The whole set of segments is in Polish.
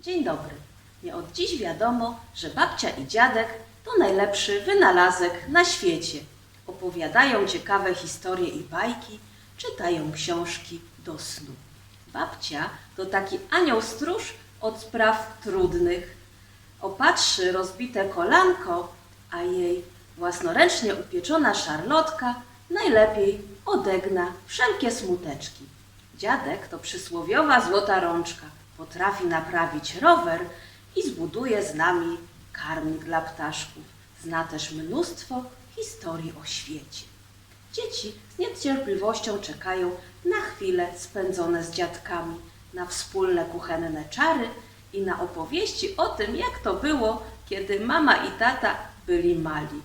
Dzień dobry. Nie od dziś wiadomo, że babcia i dziadek to najlepszy wynalazek na świecie. Opowiadają ciekawe historie i bajki, czytają książki do snu. Babcia to taki anioł stróż od spraw trudnych. Opatrzy rozbite kolanko, a jej własnoręcznie upieczona szarlotka najlepiej odegna wszelkie smuteczki. Dziadek to przysłowiowa złota rączka. Potrafi naprawić rower i zbuduje z nami karmnik dla ptaszków. Zna też mnóstwo historii o świecie. Dzieci z niecierpliwością czekają na chwile spędzone z dziadkami, na wspólne kuchenne czary i na opowieści o tym, jak to było, kiedy mama i tata byli mali.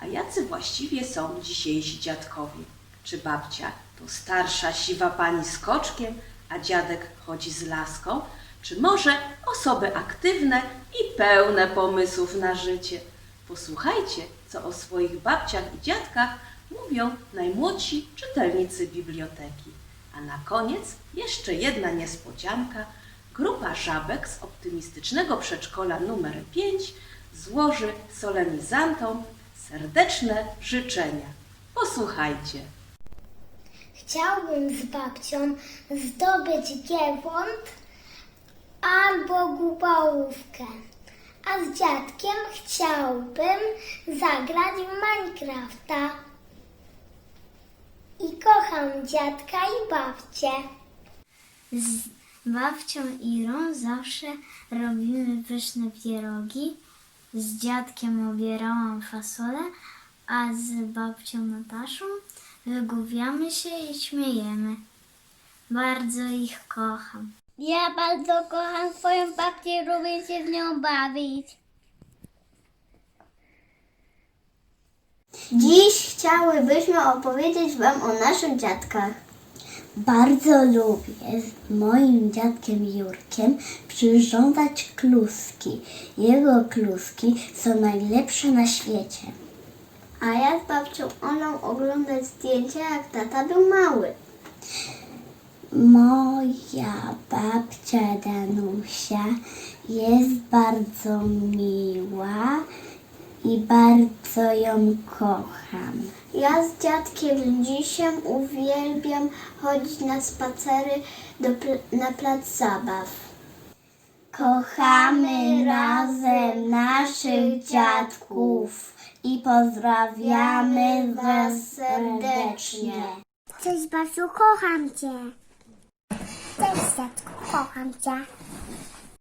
A jacy właściwie są dzisiejsi dziadkowie? Czy babcia to starsza, siwa pani z koczkiem, a dziadek chodzi z laską? Czy może osoby aktywne i pełne pomysłów na życie? Posłuchajcie, co o swoich babciach i dziadkach mówią najmłodsi czytelnicy biblioteki. A na koniec jeszcze jedna niespodzianka. Grupa żabek z optymistycznego przedszkola numer 5 złoży solenizantom serdeczne życzenia. Posłuchajcie. Chciałbym z babcią zdobyć giewont albo gubałówkę. A z dziadkiem chciałbym zagrać w Minecrafta. I kocham dziadka i babcię. Z babcią Irą zawsze robimy pyszne pierogi. Z dziadkiem obierałam fasolę, a z babcią Nataszą wygłupiamy się i śmiejemy. Bardzo ich kocham. Ja bardzo kocham swoją babcię i lubię się z nią bawić. Dziś chciałybyśmy opowiedzieć Wam o naszych dziadkach. Bardzo lubię z moim dziadkiem Jurkiem przyrządzać kluski. Jego kluski są najlepsze na świecie. A ja z babcią Olą oglądać zdjęcia, jak tata był mały. Moja babcia Danusia jest bardzo miła i bardzo ją kocham. Ja z dziadkiem dzisiem uwielbiam chodzić na spacery do pl- na plac zabaw. Kochamy razem naszych dziadków i pozdrawiamy Was serdecznie. Cześć babciu, kocham cię. Cześć dziadku, kocham cię.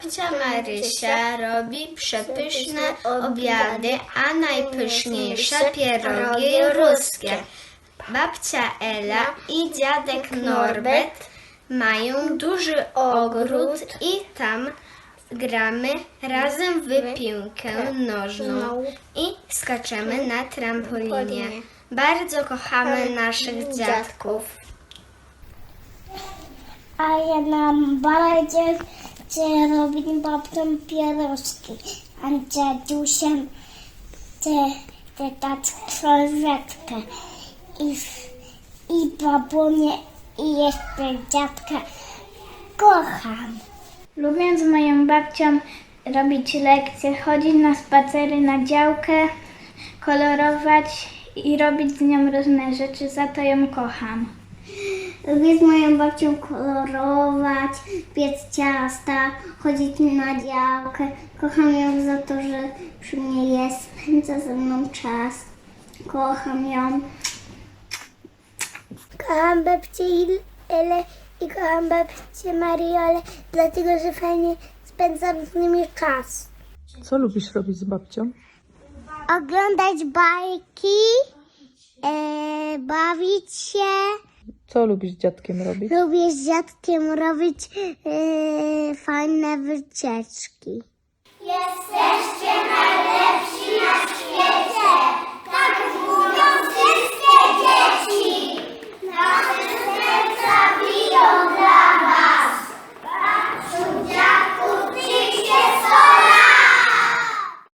Babcia Marysia robi przepyszne obiady, a najpyszniejsze pierogi ruskie. Babcia Ela i dziadek Norbert mają duży ogród i tam gramy razem w piłkę tak. nożną no. i skaczemy na trampolinie. Bardzo kochamy naszych dziadków. A ja nam bardzo chcę robić babcią pierożki, a dziadusiem chcę dać krewetkę i, i babunie i jeszcze dziadka kocham. Lubię z moją babcią robić lekcje, chodzić na spacery na działkę, kolorować i robić z nią różne rzeczy, za to ją kocham. Lubię z moją babcią kolorować, piec ciasta, chodzić na działkę. Kocham ją za to, że przy mnie jest, spędza ze mną czas. Kocham ją. Kocham babcię Ele i kocham babcię Mariolę, dlatego że fajnie spędzam z nimi czas. Co lubisz robić z babcią? Oglądać bajki, e, bawić się. Co lubisz z dziadkiem robić? Lubię z dziadkiem robić e, fajne wycieczki. Jesteście najlepsi!